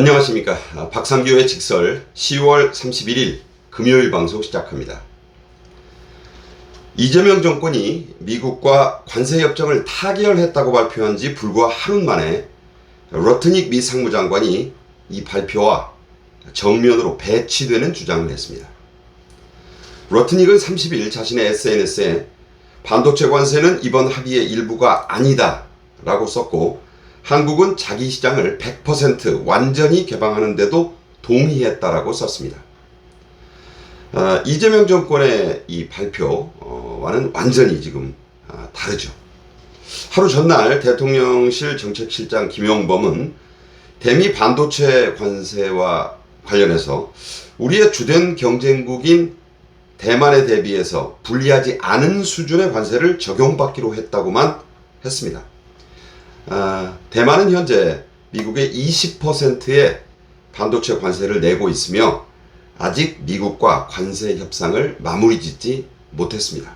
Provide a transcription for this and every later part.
안녕하십니까. 아, 박상규의 직설 10월 31일 금요일 방송 시작합니다. 이재명 정권이 미국과 관세 협정을 타결했다고 발표한 지 불과 하루 만에 러트닉 미 상무장관이 이 발표와 정면으로 배치되는 주장을 했습니다. 러트닉은 30일 자신의 SNS에 반도체 관세는 이번 합의의 일부가 아니다 라고 썼고 한국은 자기 시장을 100% 완전히 개방하는데도 동의했다라고 썼습니다. 아, 이재명 정권의 이 발표와는 완전히 지금 아, 다르죠. 하루 전날 대통령실 정책실장 김용범은 대미 반도체 관세와 관련해서 우리의 주된 경쟁국인 대만에 대비해서 불리하지 않은 수준의 관세를 적용받기로 했다고만 했습니다. 아, 대만은 현재 미국의 20%의 반도체 관세를 내고 있으며 아직 미국과 관세 협상을 마무리 짓지 못했습니다.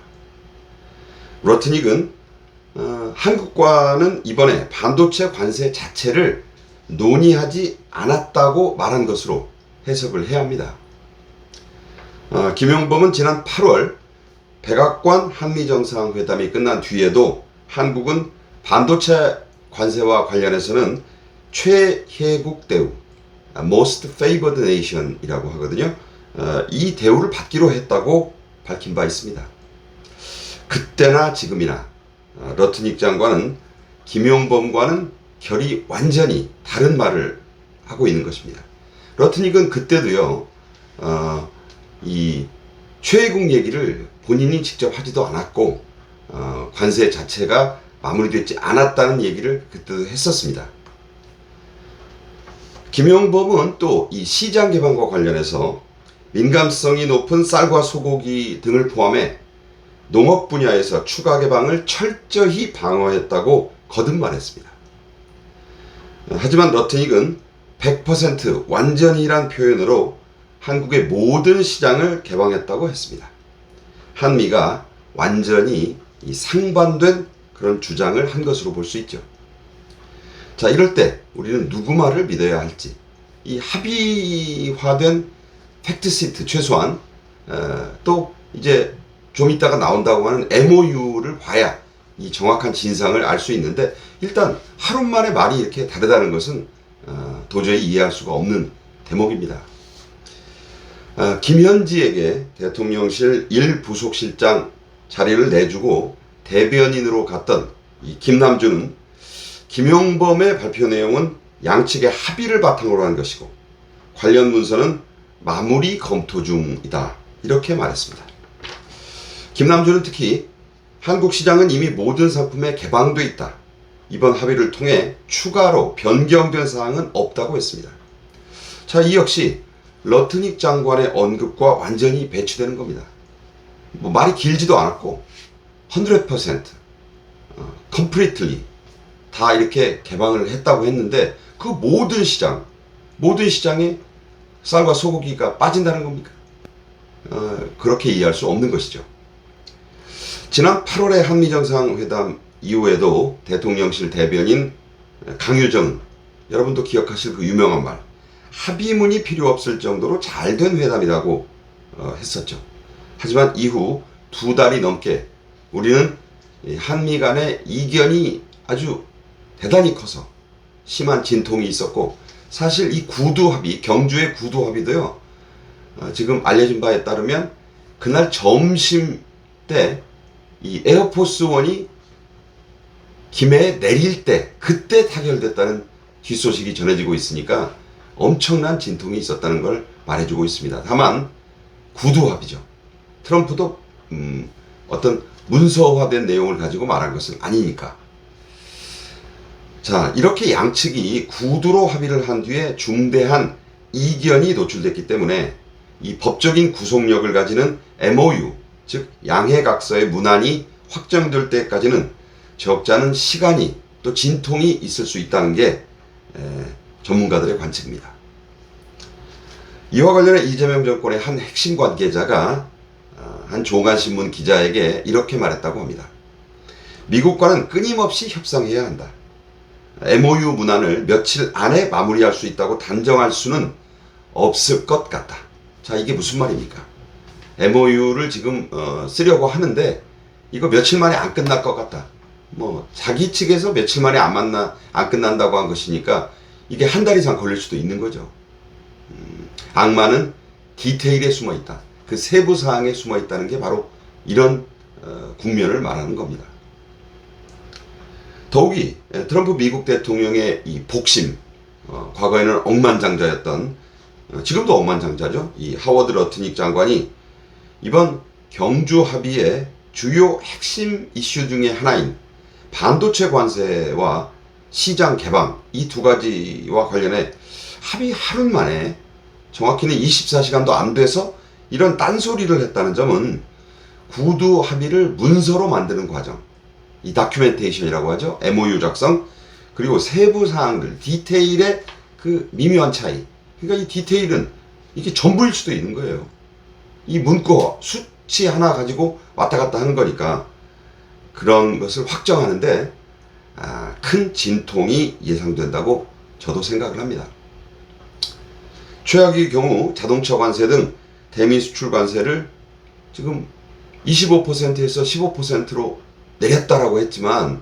러트닉은 어, 한국과는 이번에 반도체 관세 자체를 논의하지 않았다고 말한 것으로 해석을 해야 합니다. 어, 김용범은 지난 8월 백악관 한미정상회담이 끝난 뒤에도 한국은 반도체 관세와 관련해서는 최혜국 대우, Most Favored Nation이라고 하거든요. 어, 이 대우를 받기로 했다고 밝힌 바 있습니다. 그때나 지금이나 어, 러트닉 장관은 김용범과는 결이 완전히 다른 말을 하고 있는 것입니다. 러트닉은 그때도요, 어, 이 최혜국 얘기를 본인이 직접 하지도 않았고, 어, 관세 자체가 마무리되지 않았다는 얘기를 그때도 했었습니다. 김용범은 또 이 시장 개방과 관련해서 민감성이 높은 쌀과 소고기 등을 포함해 농업 분야에서 추가 개방을 철저히 방어했다고 거듭 말했습니다. 하지만 러트닉은 100% 완전히란 표현으로 한국의 모든 시장을 개방했다고 했습니다. 한미가 완전히 이 상반된 그런 주장을 한 것으로 볼 수 있죠. 자, 이럴 때 우리는 누구 말을 믿어야 할지 이 합의화된 팩트 시트 최소한 어, 또 이제 좀 이따가 나온다고 하는 MOU를 봐야 이 정확한 진상을 알 수 있는데 일단 하루 만에 말이 이렇게 다르다는 것은 어, 도저히 이해할 수가 없는 대목입니다. 어, 김현지에게 대통령실 1부속실장 자리를 내주고 대변인으로 갔던 이 김남준은 김용범의 발표 내용은 양측의 합의를 바탕으로 한 것이고 관련 문서는 마무리 검토 중이다. 이렇게 말했습니다. 김남준은 특히 한국 시장은 이미 모든 상품에 개방돼 있다. 이번 합의를 통해 추가로 변경된 사항은 없다고 했습니다. 자, 이 역시 러트닉 장관의 언급과 완전히 배치되는 겁니다. 뭐 말이 길지도 않았고 100% 어, completely 다 이렇게 개방을 했다고 했는데 그 모든 시장 모든 시장에 쌀과 소고기가 빠진다는 겁니까? 어, 그렇게 이해할 수 없는 것이죠. 지난 8월의 한미 정상회담 이후에도 대통령실 대변인 강유정 여러분도 기억하실 그 유명한 말 합의문이 필요 없을 정도로 잘 된 회담이라고 어, 했었죠. 하지만 이후 두 달이 넘게 우리는 한미 간의 이견이 아주 대단히 커서 심한 진통이 있었고 사실 이 구두 합의, 경주의 구두 합의도요. 어, 지금 알려진 바에 따르면 그날 점심 때 이 에어포스 원이 김해에 내릴 때 그때 타결됐다는 뒷소식이 전해지고 있으니까 엄청난 진통이 있었다는 걸 말해주고 있습니다. 다만 구두 합의죠. 트럼프도 음, 어떤 문서화된 내용을 가지고 말한 것은 아니니까. 자, 이렇게 양측이 구두로 합의를 한 뒤에 중대한 이견이 노출됐기 때문에 이 법적인 구속력을 가지는 MOU, 즉 양해각서의 문안이 확정될 때까지는 적잖은 시간이 또 진통이 있을 수 있다는 게 에, 전문가들의 관측입니다. 이와 관련해 이재명 정권의 한 핵심 관계자가 어, 한 조간신문 기자에게 이렇게 말했다고 합니다. 미국과는 끊임없이 협상해야 한다. MOU 문안을 며칠 안에 마무리할 수 있다고 단정할 수는 없을 것 같다. 자, 이게 무슨 말입니까? MOU를 지금 어, 쓰려고 하는데 이거 며칠 만에 안 끝날 것 같다. 뭐 자기 측에서 며칠 만에 안 만나 안 끝난다고 한 것이니까 이게 한 달 이상 걸릴 수도 있는 거죠. 음, 악마는 디테일에 숨어 있다. 그 세부 사항에 숨어 있다는 게 바로 이런 어, 국면을 말하는 겁니다. 더욱이 예, 트럼프 미국 대통령의 이 복심, 어, 과거에는 억만장자였던 어, 지금도 억만장자죠. 이 하워드 러트닉 장관이 이번 경주 합의의 주요 핵심 이슈 중의 하나인 반도체 관세와 시장 개방 이 두 가지와 관련해 합의 하루 만에 정확히는 24시간도 안 돼서 이런 딴소리를 했다는 점은 구두 합의를 문서로 만드는 과정 이 다큐멘테이션이라고 하죠. MOU 작성 그리고 세부 사항들 디테일의 그 미묘한 차이. 그러니까 이 디테일은 이게 전부일 수도 있는 거예요. 이 문구 수치 하나 가지고 왔다 갔다 하는 거니까 그런 것을 확정하는데 아, 큰 진통이 예상된다고 저도 생각을 합니다. 최악의 경우 자동차 관세 등 대미 수출 관세를 지금 25%에서 15%로 내렸다라고 했지만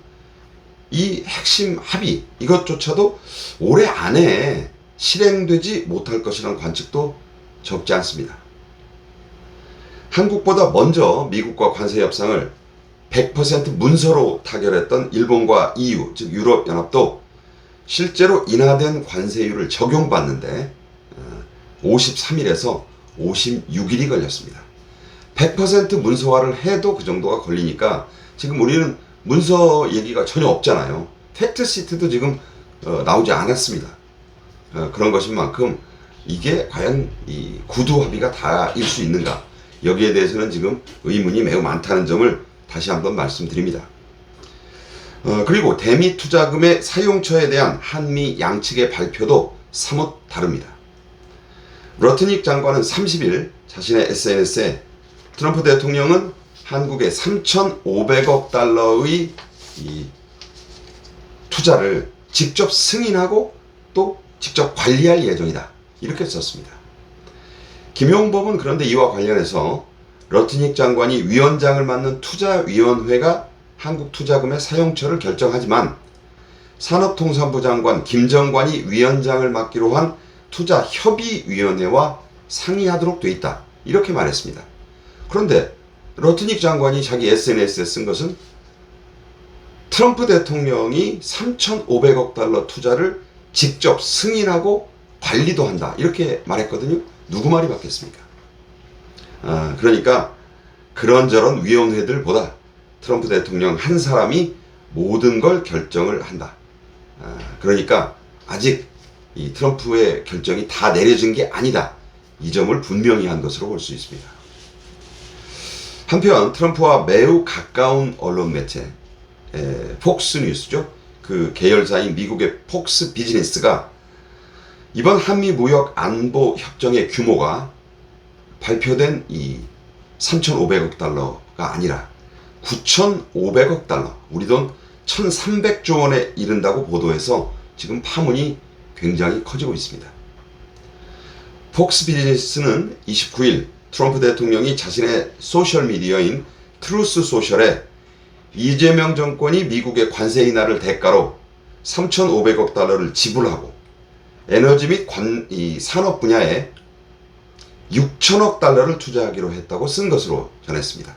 이 핵심 합의 이것조차도 올해 안에 실행되지 못할 것이라는 관측도 적지 않습니다. 한국보다 먼저 미국과 관세 협상을 100% 문서로 타결했던 일본과 EU, 즉 유럽연합도 실제로 인하된 관세율을 적용받는데 53일에서 56일이 걸렸습니다. 100% 문서화를 해도 그 정도가 걸리니까 지금 우리는 문서 얘기가 전혀 없잖아요. 팩트 시트도 지금 어, 나오지 않았습니다. 어, 그런 것인 만큼 이게 과연 이 구두 합의가 다일 수 있는가 여기에 대해서는 지금 의문이 매우 많다는 점을 다시 한번 말씀드립니다. 어, 그리고 대미 투자금의 사용처에 대한 한미 양측의 발표도 사뭇 다릅니다. 러트닉 장관은 30일 자신의 SNS에 트럼프 대통령은 한국에 3,500억 달러의 이 투자를 직접 승인하고 또 직접 관리할 예정이다. 이렇게 썼습니다. 김용범은 그런데 이와 관련해서 러트닉 장관이 위원장을 맡는 투자위원회가 한국 투자금의 사용처를 결정하지만 산업통상부 장관 김정관이 위원장을 맡기로 한 투자 협의위원회와 상의하도록 돼 있다. 이렇게 말했습니다. 그런데 러트닉 장관이 자기 SNS에 쓴 것은 트럼프 대통령이 3,500억 달러 투자를 직접 승인하고 관리도 한다. 이렇게 말했거든요. 누구 말이 맞겠습니까? 아, 그러니까 그런저런 위원회들보다 트럼프 대통령 한 사람이 모든 걸 결정을 한다. 아, 그러니까 아직 이 트럼프의 결정이 다 내려진 게 아니다. 이 점을 분명히 한 것으로 볼 수 있습니다. 한편 트럼프와 매우 가까운 언론 매체 에, 폭스 뉴스죠. 그 계열사인 미국의 폭스 비즈니스가 이번 한미 무역 안보 협정의 규모가 발표된 이 3,500억 달러가 아니라 9,500억 달러, 우리 돈 1,300조 원에 이른다고 보도해서 지금 파문이 굉장히 커지고 있습니다. 폭스 비즈니스는 29일 트럼프 대통령이 자신의 소셜미디어인 트루스 소셜에 이재명 정권이 미국의 관세 인하를 대가로 3,500억 달러를 지불하고 에너지 및 관, 이 산업 분야에 6천억 달러를 투자하기로 했다고 쓴 것으로 전했습니다.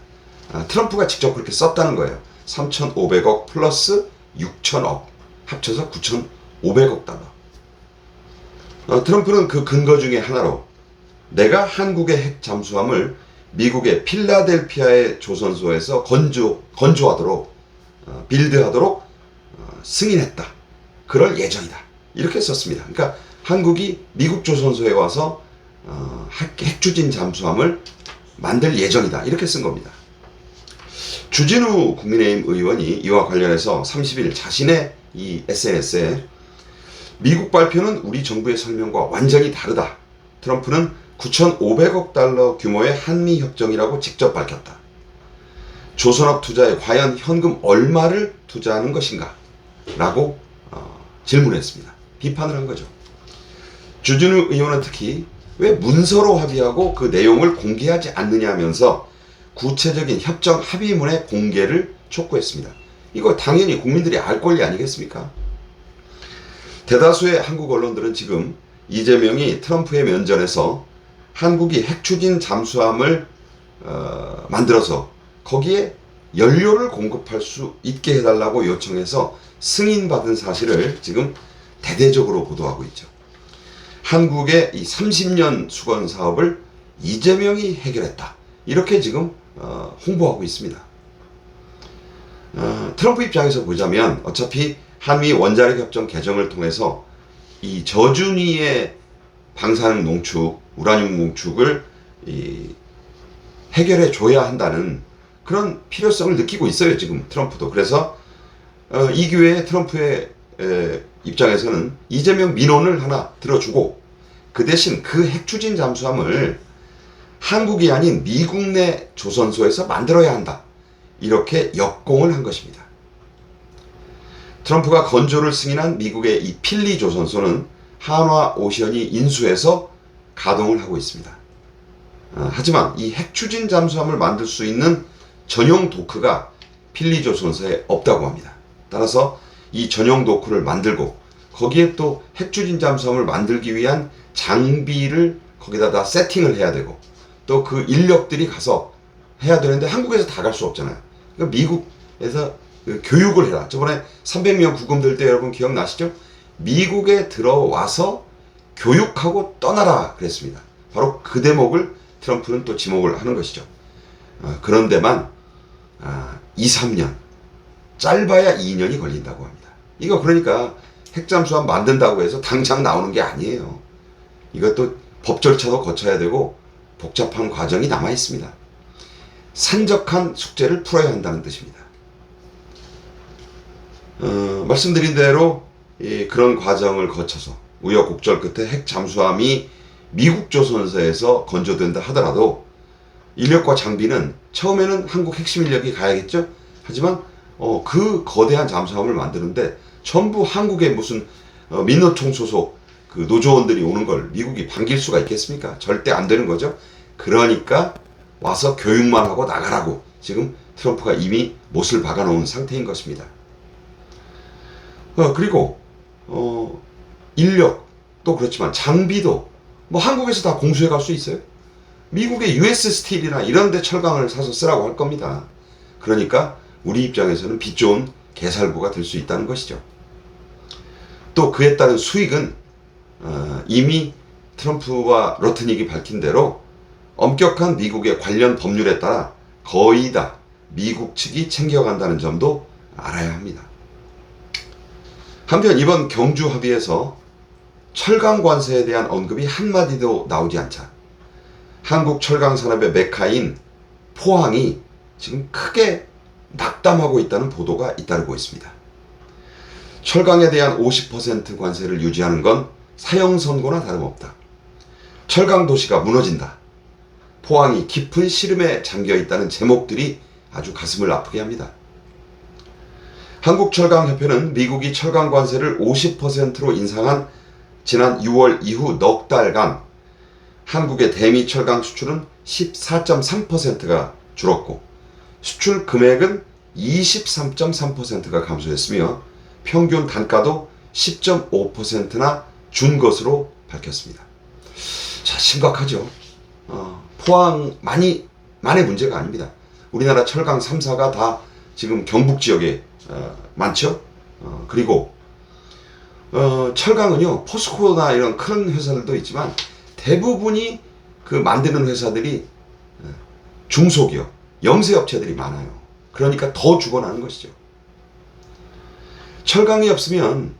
아, 트럼프가 직접 그렇게 썼다는 거예요. 3,500억 플러스 6천억 합쳐서 9,500억 달러. 어, 트럼프는 그 근거 중에 하나로 내가 한국의 핵 잠수함을 미국의 필라델피아의 조선소에서 건조, 건조하도록 어, 빌드하도록 어, 승인했다. 그럴 예정이다. 이렇게 썼습니다. 그러니까 한국이 미국 조선소에 와서 어, 핵, 핵추진 잠수함을 만들 예정이다. 이렇게 쓴 겁니다. 주진우 국민의힘 의원이 이와 관련해서 30일 자신의 이 SNS에 미국 발표는 우리 정부의 설명과 완전히 다르다. 트럼프는 9,500억 달러 규모의 한미 협정이라고 직접 밝혔다. 조선업 투자에 과연 현금 얼마를 투자하는 것인가? 라고 어, 질문했습니다. 비판을 한 거죠. 주진우 의원은 특히 왜 문서로 합의하고 그 내용을 공개하지 않느냐 하면서 구체적인 협정 합의문의 공개를 촉구했습니다. 이거 당연히 국민들이 알 권리 아니겠습니까? 대다수의 한국 언론들은 지금 이재명이 트럼프의 면전에서 한국이 핵 추진 잠수함을 어, 만들어서 거기에 연료를 공급할 수 있게 해달라고 요청해서 승인받은 사실을 지금 대대적으로 보도하고 있죠. 한국의 이 30년 수건 사업을 이재명이 해결했다. 이렇게 지금 어, 홍보하고 있습니다. 어, 트럼프 입장에서 보자면 어차피 한미 원자력 협정 개정을 통해서 이 저준위의 방사능 농축, 우라늄 농축을 이 해결해 줘야 한다는 그런 필요성을 느끼고 있어요 지금 트럼프도 그래서 어, 이 기회에 트럼프의 에, 입장에서는 이재명 민원을 하나 들어주고 그 대신 그 핵추진 잠수함을 한국이 아닌 미국 내 조선소에서 만들어야 한다 이렇게 역공을 한 것입니다. 트럼프가 건조를 승인한 미국의 이 필리 조선소는 한화 오션이 인수해서 가동을 하고 있습니다. 어, 하지만 이 핵추진 잠수함을 만들 수 있는 전용 도크가 필리 조선소에 없다고 합니다. 따라서 이 전용 도크를 만들고 거기에 또 핵추진 잠수함을 만들기 위한 장비를 거기다 다 세팅을 해야 되고 또 그 인력들이 가서 해야 되는데 한국에서 다 갈 수 없잖아요. 그러니까 미국에서 그 교육을 해라. 저번에 300명 구금 될 때 여러분 기억나시죠? 미국에 들어와서 교육하고 떠나라 그랬습니다. 바로 그 대목을 트럼프는 또 지목을 하는 것이죠. 어, 그런 데만 아, 2, 3년 짧아야 2년이 걸린다고 합니다. 이거 그러니까 핵잠수함 만든다고 해서 당장 나오는 게 아니에요. 이것도 법 절차도 거쳐야 되고 복잡한 과정이 남아 있습니다. 산적한 숙제를 풀어야 한다는 뜻입니다. 어, 말씀드린 대로 이 그런 과정을 거쳐서 우여곡절 끝에 핵 잠수함이 미국 조선소에서 건조된다 하더라도 인력과 장비는 처음에는 한국 핵심 인력이 가야겠죠. 하지만 어, 그 거대한 잠수함을 만드는데 전부 한국의 무슨 어, 민노총 소속 그 노조원들이 오는 걸 미국이 반길 수가 있겠습니까? 절대 안 되는 거죠. 그러니까 와서 교육만 하고 나가라고 지금 트럼프가 이미 못을 박아놓은 상태인 것입니다. 어, 그리고 어, 인력도 그렇지만 장비도 뭐 한국에서 다 공수해 갈 수 있어요. 미국의 US 스틸이나 이런 데 철강을 사서 쓰라고 할 겁니다. 그러니까 우리 입장에서는 빛 좋은 개살구가 될 수 있다는 것이죠. 또 그에 따른 수익은 어, 이미 트럼프와 로트닉이 밝힌 대로 엄격한 미국의 관련 법률에 따라 거의 다 미국 측이 챙겨간다는 점도 알아야 합니다. 한편 이번 경주 합의에서 철강 관세에 대한 언급이 한마디도 나오지 않자 한국 철강 산업의 메카인 포항이 지금 크게 낙담하고 있다는 보도가 잇따르고 있습니다. 철강에 대한 50% 관세를 유지하는 건 사형 선고나 다름없다. 철강 도시가 무너진다. 포항이 깊은 시름에 잠겨 있다는 제목들이 아주 가슴을 아프게 합니다. 한국철강협회는 미국이 철강 관세를 50%로 인상한 지난 6월 이후 넉 달간 한국의 대미 철강 수출은 14.3%가 줄었고 수출 금액은 23.3%가 감소했으며 평균 단가도 10.5%나 준 것으로 밝혔습니다. 자, 심각하죠. 어, 포항만이 만의 문제가 아닙니다. 우리나라 철강 3사가 다 지금 경북 지역에 어, 많죠. 어, 그리고 어, 철강은요 포스코나 이런 큰 회사들도 있지만 대부분이 그 만드는 회사들이 어, 중소기업, 영세업체들이 많아요. 그러니까 더 죽어나는 것이죠. 철강이 없으면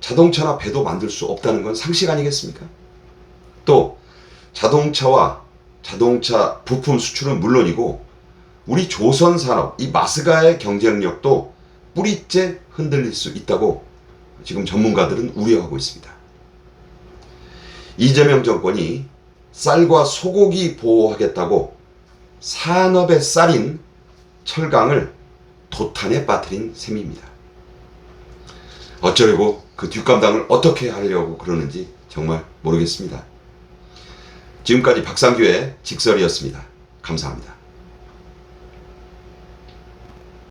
자동차나 배도 만들 수 없다는 건 상식 아니겠습니까? 또 자동차와 자동차 부품 수출은 물론이고 우리 조선 산업 이 마스가의 경쟁력도 뿌리째 흔들릴 수 있다고 지금 전문가들은 우려하고 있습니다. 이재명 정권이 쌀과 소고기 보호하겠다고 산업의 쌀인 철강을 도탄에 빠뜨린 셈입니다. 어쩌려고 그 뒷감당을 어떻게 하려고 그러는지 정말 모르겠습니다. 지금까지 박상규의 직설이었습니다. 감사합니다.